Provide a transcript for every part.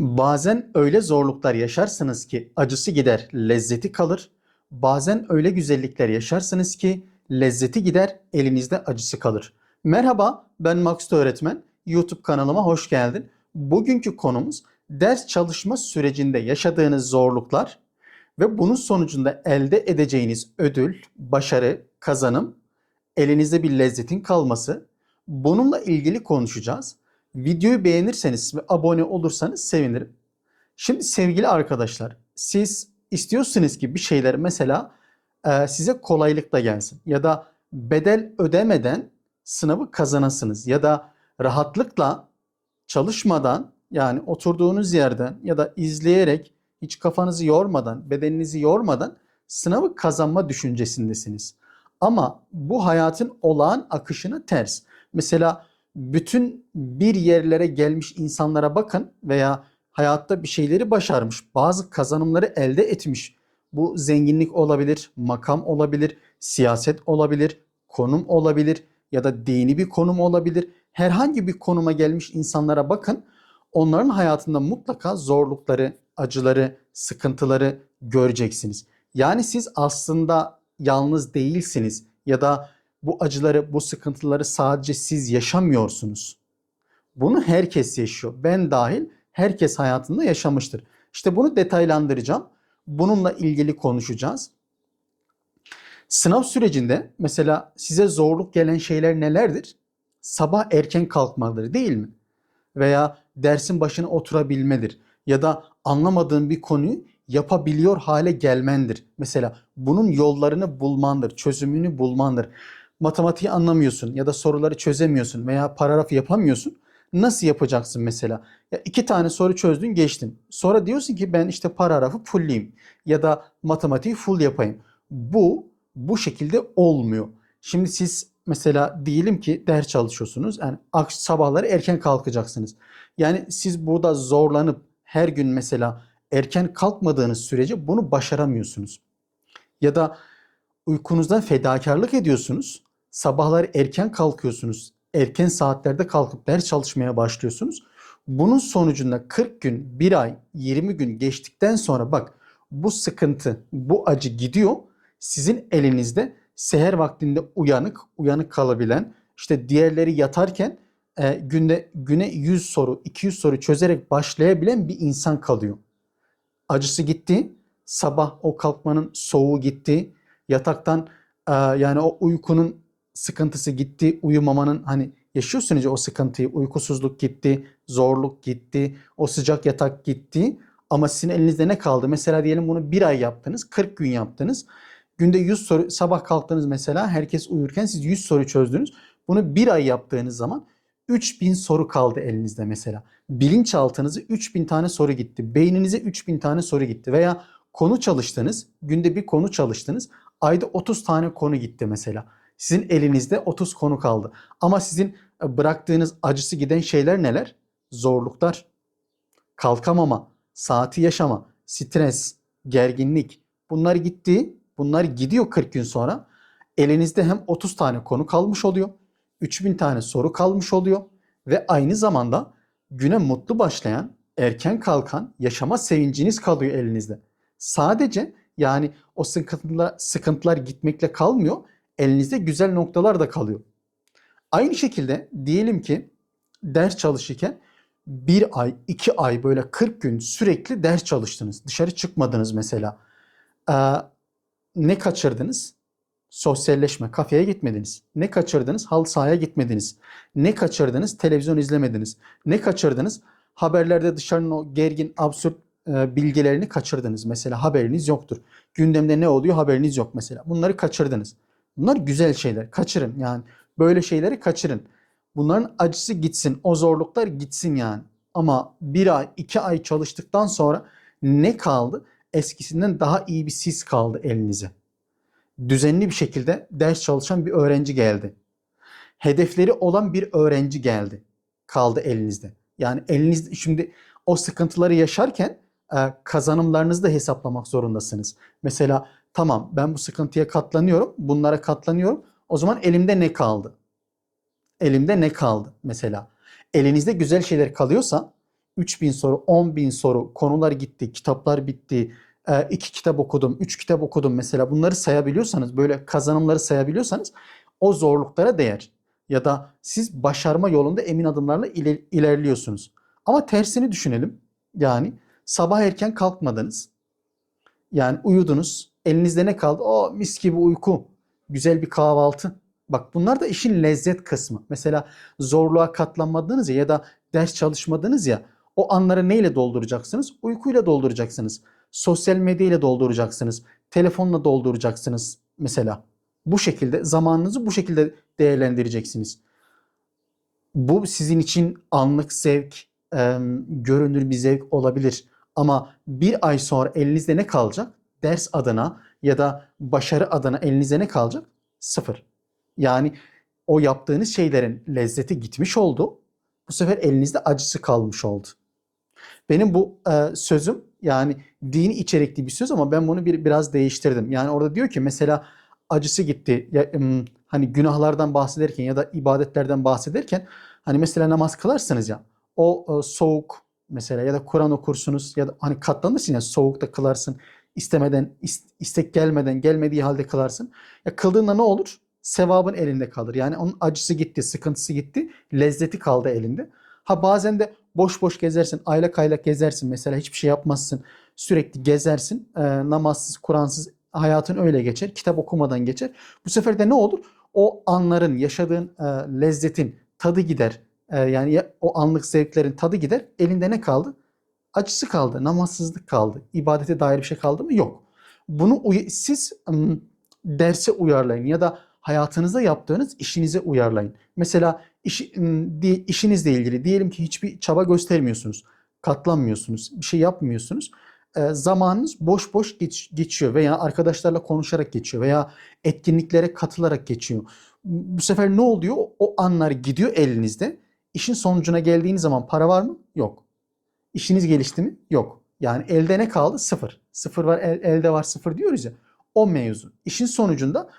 Bazen öyle zorluklar yaşarsınız ki acısı gider, lezzeti kalır. Bazen öyle güzellikler yaşarsınız ki lezzeti gider, elinizde acısı kalır. Merhaba, ben Max öğretmen. YouTube kanalıma hoş geldin. Bugünkü konumuz ders çalışma sürecinde yaşadığınız zorluklar ve bunun sonucunda elde edeceğiniz ödül, başarı, kazanım, elinizde bir lezzetin kalması. Bununla ilgili konuşacağız. Videoyu beğenirseniz ve abone olursanız sevinirim. Şimdi sevgili arkadaşlar, siz istiyorsunuz ki bir şeyler mesela e, size kolaylıkla gelsin ya da bedel ödemeden sınavı kazanasınız ya da rahatlıkla çalışmadan yani oturduğunuz yerden ya da izleyerek hiç kafanızı yormadan, bedeninizi yormadan sınavı kazanma düşüncesindesiniz. Ama bu hayatın olağan akışına ters. Mesela bütün bir yerlere gelmiş insanlara bakın veya hayatta bir şeyleri başarmış, bazı kazanımları elde etmiş. Bu zenginlik olabilir, makam olabilir, siyaset olabilir, konum olabilir ya da dini bir konum olabilir. Herhangi bir konuma gelmiş insanlara bakın. Onların hayatında mutlaka zorlukları, acıları, sıkıntıları göreceksiniz. Yani siz aslında yalnız değilsiniz ya da bu acıları, bu sıkıntıları sadece siz yaşamıyorsunuz. Bunu herkes yaşıyor. Ben dahil herkes hayatında yaşamıştır. İşte bunu detaylandıracağım. Bununla ilgili konuşacağız. Sınav sürecinde mesela size zorluk gelen şeyler nelerdir? Sabah erken kalkmaları değil mi? Veya dersin başına oturabilmedir. Ya da anlamadığın bir konuyu yapabiliyor hale gelmendir. Mesela bunun yollarını bulmandır, çözümünü bulmandır. Matematiği anlamıyorsun ya da soruları çözemiyorsun veya paragraf yapamıyorsun. Nasıl yapacaksın mesela? Ya iki tane soru çözdün geçtin. Sonra diyorsun ki ben işte paragrafı fullleyeyim ya da matematiği full yapayım. Bu bu şekilde olmuyor. Şimdi siz mesela diyelim ki ders çalışıyorsunuz. Yani sabahları erken kalkacaksınız. Yani siz burada zorlanıp her gün mesela erken kalkmadığınız sürece bunu başaramıyorsunuz. Ya da uykunuzdan fedakarlık ediyorsunuz. Sabahları erken kalkıyorsunuz. Erken saatlerde kalkıp ders çalışmaya başlıyorsunuz. Bunun sonucunda 40 gün, 1 ay, 20 gün geçtikten sonra bak bu sıkıntı, bu acı gidiyor. Sizin elinizde seher vaktinde uyanık, uyanık kalabilen, işte diğerleri yatarken e, günde güne 100 soru, 200 soru çözerek başlayabilen bir insan kalıyor. Acısı gitti, sabah o kalkmanın soğuğu gitti, yataktan e, yani o uykunun sıkıntısı gitti, uyumamanın hani yaşıyorsunuz ya o sıkıntıyı, uykusuzluk gitti, zorluk gitti, o sıcak yatak gitti. Ama sizin elinizde ne kaldı? Mesela diyelim bunu bir ay yaptınız, 40 gün yaptınız. Günde 100 soru, sabah kalktınız mesela herkes uyurken siz 100 soru çözdünüz. Bunu bir ay yaptığınız zaman 3000 soru kaldı elinizde mesela. Bilinçaltınıza 3000 tane soru gitti. Beyninize 3000 tane soru gitti. Veya konu çalıştınız, günde bir konu çalıştınız. Ayda 30 tane konu gitti mesela. Sizin elinizde 30 konu kaldı. Ama sizin e, bıraktığınız acısı giden şeyler neler? Zorluklar, kalkamama, saati yaşama, stres, gerginlik. Bunlar gitti. Bunlar gidiyor 40 gün sonra. Elinizde hem 30 tane konu kalmış oluyor. 3000 tane soru kalmış oluyor. Ve aynı zamanda güne mutlu başlayan, erken kalkan, yaşama sevinciniz kalıyor elinizde. Sadece yani o sıkıntılar, sıkıntılar gitmekle kalmıyor elinizde güzel noktalar da kalıyor. Aynı şekilde diyelim ki ders çalışırken bir ay, iki ay böyle 40 gün sürekli ders çalıştınız. Dışarı çıkmadınız mesela. Ee, ne kaçırdınız? Sosyalleşme, kafeye gitmediniz. Ne kaçırdınız? Halı sahaya gitmediniz. Ne kaçırdınız? Televizyon izlemediniz. Ne kaçırdınız? Haberlerde dışarının o gergin, absürt e, bilgilerini kaçırdınız. Mesela haberiniz yoktur. Gündemde ne oluyor haberiniz yok mesela. Bunları kaçırdınız. Bunlar güzel şeyler. Kaçırın yani. Böyle şeyleri kaçırın. Bunların acısı gitsin. O zorluklar gitsin yani. Ama bir ay, iki ay çalıştıktan sonra ne kaldı? Eskisinden daha iyi bir sis kaldı elinize. Düzenli bir şekilde ders çalışan bir öğrenci geldi. Hedefleri olan bir öğrenci geldi. Kaldı elinizde. Yani elinizde şimdi o sıkıntıları yaşarken kazanımlarınızı da hesaplamak zorundasınız. Mesela Tamam ben bu sıkıntıya katlanıyorum. Bunlara katlanıyorum. O zaman elimde ne kaldı? Elimde ne kaldı mesela? Elinizde güzel şeyler kalıyorsa 3000 soru, 10.000 soru, konular gitti, kitaplar bitti, e, iki kitap okudum, üç kitap okudum mesela bunları sayabiliyorsanız, böyle kazanımları sayabiliyorsanız o zorluklara değer. Ya da siz başarma yolunda emin adımlarla iler- ilerliyorsunuz. Ama tersini düşünelim. Yani sabah erken kalkmadınız. Yani uyudunuz. Elinizde ne kaldı? O mis gibi uyku. Güzel bir kahvaltı. Bak bunlar da işin lezzet kısmı. Mesela zorluğa katlanmadınız ya ya da ders çalışmadınız ya o anları neyle dolduracaksınız? Uykuyla dolduracaksınız. Sosyal medya ile dolduracaksınız. Telefonla dolduracaksınız mesela. Bu şekilde zamanınızı bu şekilde değerlendireceksiniz. Bu sizin için anlık zevk, e, görünür bir zevk olabilir. Ama bir ay sonra elinizde ne kalacak? Ders adına ya da başarı adına elinizde ne kalacak? Sıfır. Yani o yaptığınız şeylerin lezzeti gitmiş oldu. Bu sefer elinizde acısı kalmış oldu. Benim bu e, sözüm yani dini içerikli bir söz ama ben bunu bir biraz değiştirdim. Yani orada diyor ki mesela acısı gitti. Ya, hani günahlardan bahsederken ya da ibadetlerden bahsederken hani mesela namaz kılarsınız ya o e, soğuk mesela ya da Kur'an okursunuz ya da hani katlanırsın ya soğukta kılarsın istemeden is- istek gelmeden gelmediği halde kılarsın. Ya kıldığında ne olur? Sevabın elinde kalır. Yani onun acısı gitti, sıkıntısı gitti, lezzeti kaldı elinde. Ha bazen de boş boş gezersin, aylak aylak gezersin mesela hiçbir şey yapmazsın. Sürekli gezersin, e, namazsız, Kur'ansız hayatın öyle geçer, kitap okumadan geçer. Bu sefer de ne olur? O anların, yaşadığın e, lezzetin tadı gider. E, yani ya- o anlık zevklerin tadı gider. Elinde ne kaldı? Acısı kaldı, namazsızlık kaldı. İbadete dair bir şey kaldı mı? Yok. Bunu siz derse uyarlayın ya da hayatınızda yaptığınız işinize uyarlayın. Mesela iş, işinizle ilgili diyelim ki hiçbir çaba göstermiyorsunuz, katlanmıyorsunuz, bir şey yapmıyorsunuz. Zamanınız boş boş geç- geçiyor veya arkadaşlarla konuşarak geçiyor veya etkinliklere katılarak geçiyor. Bu sefer ne oluyor? O anlar gidiyor elinizde. İşin sonucuna geldiğiniz zaman para var mı? Yok. İşiniz gelişti mi? Yok. Yani elde ne kaldı? Sıfır. Sıfır var, el- elde var sıfır diyoruz ya. O mevzu. İşin sonucunda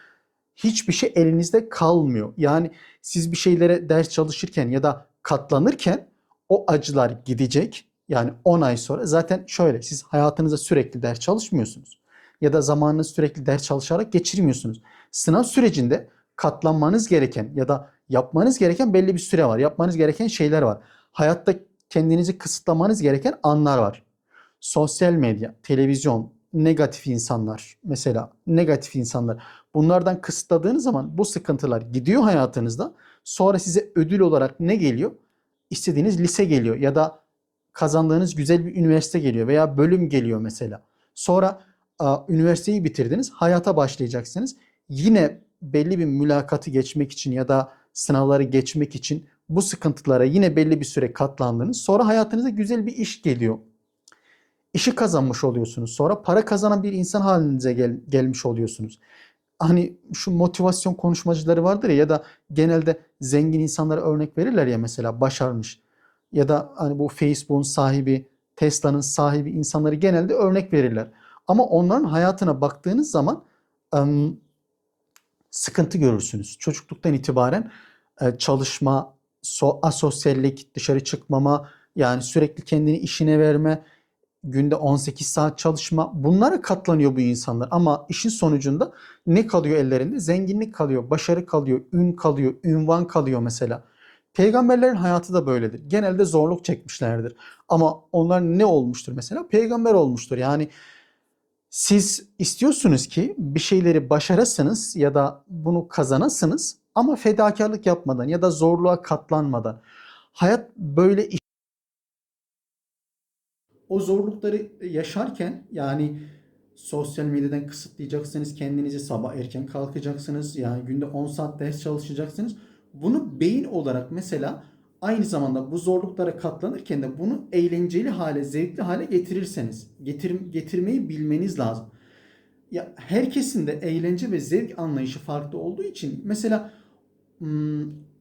hiçbir şey elinizde kalmıyor. Yani siz bir şeylere ders çalışırken ya da katlanırken o acılar gidecek. Yani 10 ay sonra zaten şöyle siz hayatınızda sürekli ders çalışmıyorsunuz. Ya da zamanınızı sürekli ders çalışarak geçirmiyorsunuz. Sınav sürecinde katlanmanız gereken ya da yapmanız gereken belli bir süre var. Yapmanız gereken şeyler var. Hayatta kendinizi kısıtlamanız gereken anlar var. Sosyal medya, televizyon, negatif insanlar mesela negatif insanlar bunlardan kısıtladığınız zaman bu sıkıntılar gidiyor hayatınızda. Sonra size ödül olarak ne geliyor? İstediğiniz lise geliyor ya da kazandığınız güzel bir üniversite geliyor veya bölüm geliyor mesela. Sonra üniversiteyi bitirdiniz, hayata başlayacaksınız. Yine belli bir mülakatı geçmek için ya da sınavları geçmek için bu sıkıntılara yine belli bir süre katlandınız. Sonra hayatınıza güzel bir iş geliyor. İşi kazanmış oluyorsunuz. Sonra para kazanan bir insan halinize gel- gelmiş oluyorsunuz. Hani şu motivasyon konuşmacıları vardır ya ya da genelde zengin insanlara örnek verirler ya mesela başarmış ya da hani bu Facebook'un sahibi, Tesla'nın sahibi insanları genelde örnek verirler. Ama onların hayatına baktığınız zaman ım, sıkıntı görürsünüz. Çocukluktan itibaren çalışma, so, asosyallik, dışarı çıkmama, yani sürekli kendini işine verme, günde 18 saat çalışma bunlara katlanıyor bu insanlar. Ama işin sonucunda ne kalıyor ellerinde? Zenginlik kalıyor, başarı kalıyor, ün kalıyor, ünvan kalıyor mesela. Peygamberlerin hayatı da böyledir. Genelde zorluk çekmişlerdir. Ama onlar ne olmuştur mesela? Peygamber olmuştur. Yani siz istiyorsunuz ki bir şeyleri başarasınız ya da bunu kazanasınız ama fedakarlık yapmadan ya da zorluğa katlanmadan. Hayat böyle iş- o zorlukları yaşarken yani sosyal medyadan kısıtlayacaksınız kendinizi sabah erken kalkacaksınız yani günde 10 saat ders çalışacaksınız. Bunu beyin olarak mesela aynı zamanda bu zorluklara katlanırken de bunu eğlenceli hale, zevkli hale getirirseniz, getir, getirmeyi bilmeniz lazım. Ya herkesin de eğlence ve zevk anlayışı farklı olduğu için mesela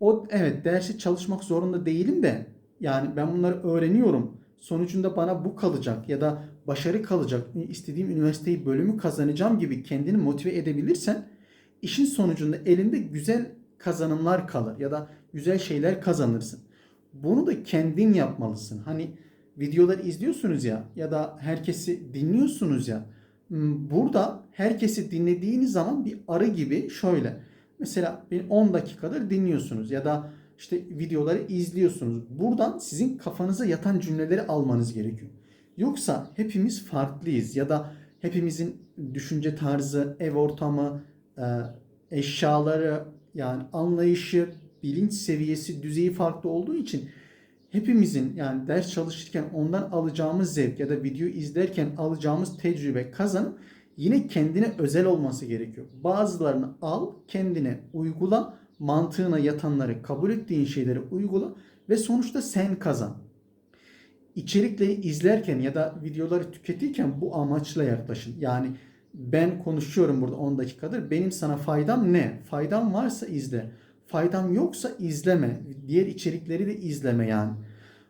o evet dersi çalışmak zorunda değilim de yani ben bunları öğreniyorum. Sonucunda bana bu kalacak ya da başarı kalacak. istediğim üniversiteyi bölümü kazanacağım gibi kendini motive edebilirsen işin sonucunda elinde güzel kazanımlar kalır ya da güzel şeyler kazanırsın. Bunu da kendin yapmalısın. Hani videoları izliyorsunuz ya ya da herkesi dinliyorsunuz ya. Hmm, Burada herkesi dinlediğiniz zaman bir arı gibi şöyle. Mesela bir 10 dakikadır dinliyorsunuz ya da işte videoları izliyorsunuz. Buradan sizin kafanıza yatan cümleleri almanız gerekiyor. Yoksa hepimiz farklıyız ya da hepimizin düşünce tarzı, ev ortamı, e, eşyaları yani anlayışı, bilinç seviyesi, düzeyi farklı olduğu için hepimizin yani ders çalışırken ondan alacağımız zevk ya da video izlerken alacağımız tecrübe kazanım yine kendine özel olması gerekiyor. Bazılarını al, kendine uygula, mantığına yatanları, kabul ettiğin şeyleri uygula ve sonuçta sen kazan. İçerikleri izlerken ya da videoları tüketirken bu amaçla yaklaşın. Yani ben konuşuyorum burada 10 dakikadır. Benim sana faydam ne? Faydam varsa izle. Faydam yoksa izleme. Diğer içerikleri de izleme yani.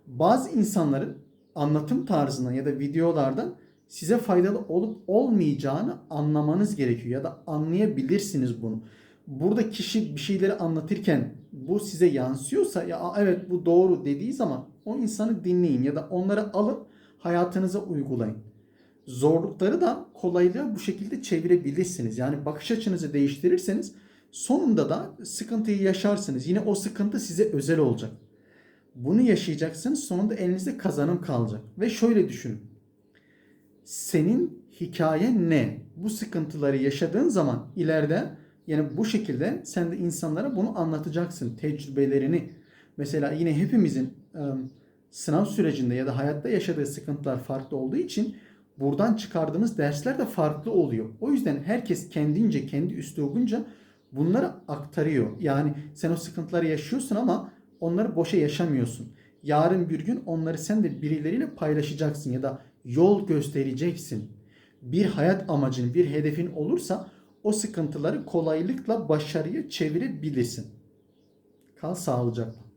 Bazı insanların anlatım tarzından ya da videolardan size faydalı olup olmayacağını anlamanız gerekiyor ya da anlayabilirsiniz bunu. Burada kişi bir şeyleri anlatırken bu size yansıyorsa ya "Aa, evet bu doğru dediği zaman o insanı dinleyin ya da onları alıp hayatınıza uygulayın. Zorlukları da kolaylığa bu şekilde çevirebilirsiniz. Yani bakış açınızı değiştirirseniz sonunda da sıkıntıyı yaşarsınız. Yine o sıkıntı size özel olacak. Bunu yaşayacaksınız. Sonunda elinizde kazanım kalacak. Ve şöyle düşünün. Senin hikayen ne? Bu sıkıntıları yaşadığın zaman ileride yani bu şekilde sen de insanlara bunu anlatacaksın. Tecrübelerini. Mesela yine hepimizin sınav sürecinde ya da hayatta yaşadığı sıkıntılar farklı olduğu için buradan çıkardığımız dersler de farklı oluyor. O yüzden herkes kendince, kendi üslubunca bunları aktarıyor. Yani sen o sıkıntıları yaşıyorsun ama onları boşa yaşamıyorsun. Yarın bir gün onları sen de birileriyle paylaşacaksın ya da yol göstereceksin. Bir hayat amacın, bir hedefin olursa o sıkıntıları kolaylıkla başarıya çevirebilirsin. Kal sağlıcakla.